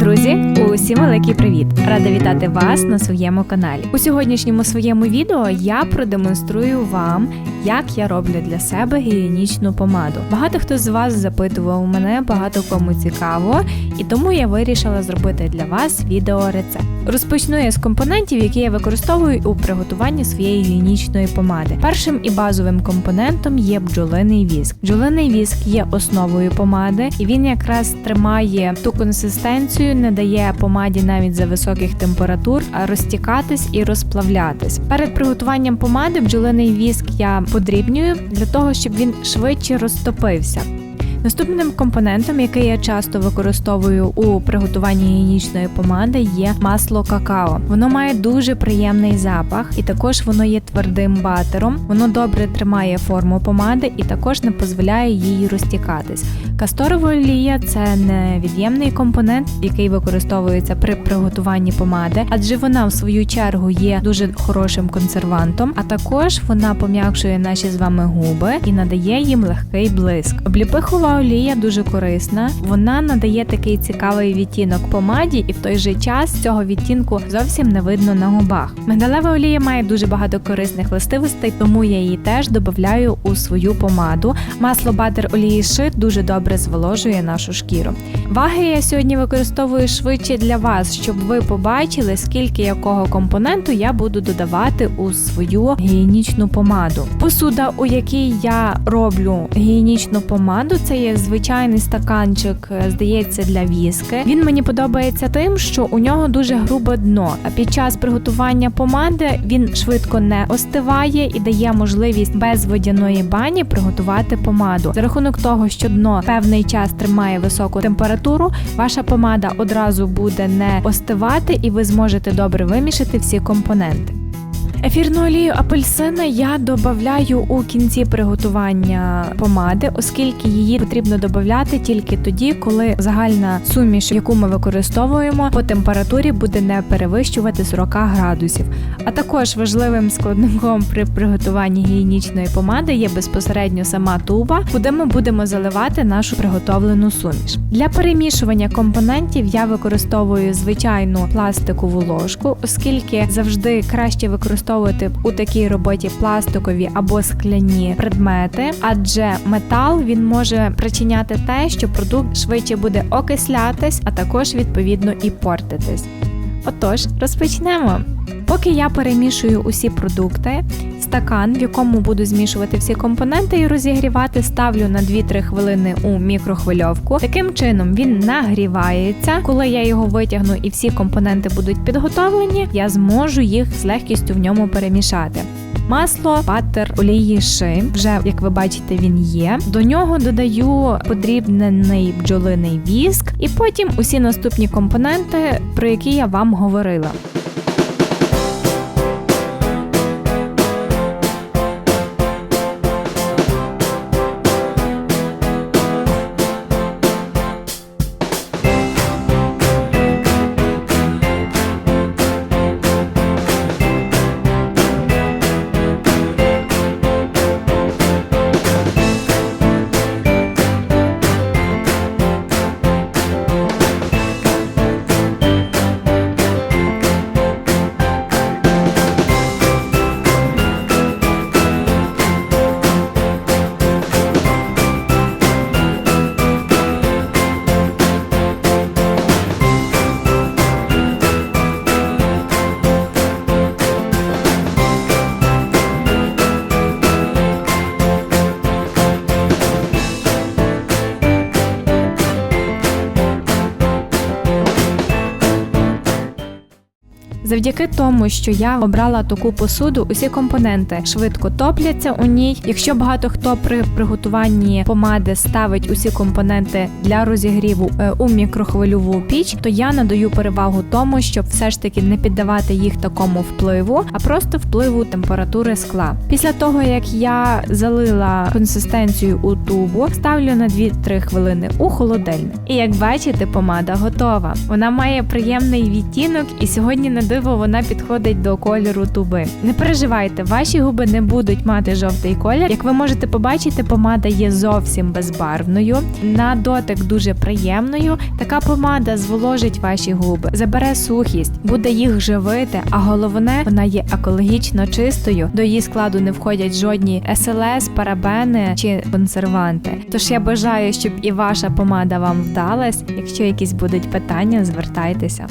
Друзі, усім великий привіт! Рада вітати вас на своєму каналі. У сьогоднішньому своєму відео я продемонструю вам, як я роблю для себе гігієнічну помаду. Багато хто з вас запитував мене, багато кому цікаво, і тому я вирішила зробити для вас відеорецепт. Розпочну я з компонентів, які я використовую у приготуванні своєї гігієнічної помади. Першим і базовим компонентом є бджолиний віск. Бджолиний віск є основою помади, і він якраз тримає ту консистенцію, не дає помаді навіть за високих температур розтікатись і розплавлятись. Перед приготуванням помади бджолиний віск я подрібнюю для того, щоб він швидше розтопився. Наступним компонентом, який я часто використовую у приготуванні гігієнічної помади, є масло какао. Воно має дуже приємний запах, і також воно є твердим батером. Воно добре тримає форму помади і також не дозволяє їй розтікатись. Касторова олія це невід'ємний компонент, який використовується при приготуванні помади, адже вона в свою чергу є дуже хорошим консервантом, а також вона пом'якшує наші з вами губи і надає їм легкий блиск. Обліпихова олія дуже корисна. Вона надає такий цікавий відтінок помаді, і в той же час цього відтінку зовсім не видно на губах. Мигдалева олія має дуже багато корисних властивостей, тому я її теж додаю у свою помаду. Масло батер олії шит дуже добре зволожує нашу шкіру. Ваги я сьогодні використовую швидше для вас, щоб ви побачили, скільки якого компоненту я буду додавати у свою гігієнічну помаду. Посуда, у якій я роблю гігієнічну помаду, це є звичайний стаканчик, е, здається, для віски. Він мені подобається тим, що у нього дуже грубе дно. А під час приготування помади він швидко не остиває і дає можливість без водяної бані приготувати помаду. За рахунок того, що дно певний час тримає високу температуру, ваша помада одразу буде не остивати, і ви зможете добре вимішати всі компоненти. Ефірну олію апельсина я додаю у кінці приготування помади, оскільки її потрібно додати тільки тоді, коли загальна суміш, яку ми використовуємо, по температурі буде не перевищувати 40 градусів. А також важливим складником при приготуванні гігієнічної помади є безпосередньо сама туба, куди ми будемо заливати нашу приготовлену суміш. Для перемішування компонентів я використовую звичайну пластикову ложку, оскільки завжди краще використовувати у такій роботі пластикові або скляні предмети, адже метал він може причиняти те, що продукт швидше буде окислятись, а також відповідно і портитись. Отож, розпочнемо. Поки я перемішую усі продукти, стакан, в якому буду змішувати всі компоненти і розігрівати, ставлю на 2-3 хвилини у мікрохвильовку. Таким чином він нагрівається. Коли я його витягну і всі компоненти будуть підготовлені, я зможу їх з легкістю в ньому перемішати. Масло, батер, олії ши, вже як ви бачите, він є. До нього додаю подрібнений бджолиний віск, і потім усі наступні компоненти, про які я вам говорила. Завдяки тому, що я обрала таку посуду, усі компоненти швидко топляться у ній. Якщо багато хто при приготуванні помади ставить усі компоненти для розігріву е, у мікрохвильову піч, то я надаю перевагу тому, щоб все ж таки не піддавати їх такому впливу, а просто впливу температури скла. Після того як я залила консистенцію у тубу, ставлю на 2-3 хвилини у холодильник. І як бачите, помада готова. Вона має приємний відтінок, і сьогодні не можливо, вона підходить до кольору туби. Не переживайте, ваші губи не будуть мати жовтий колір. Як ви можете побачити, помада є зовсім безбарвною. На дотик дуже приємною. Така помада зволожить ваші губи, забере сухість, буде їх живити. А головне, вона є екологічно чистою. До її складу не входять жодні СЛС, парабени чи консерванти. Тож я бажаю, щоб і ваша помада вам вдалась. Якщо якісь будуть питання, звертайтеся.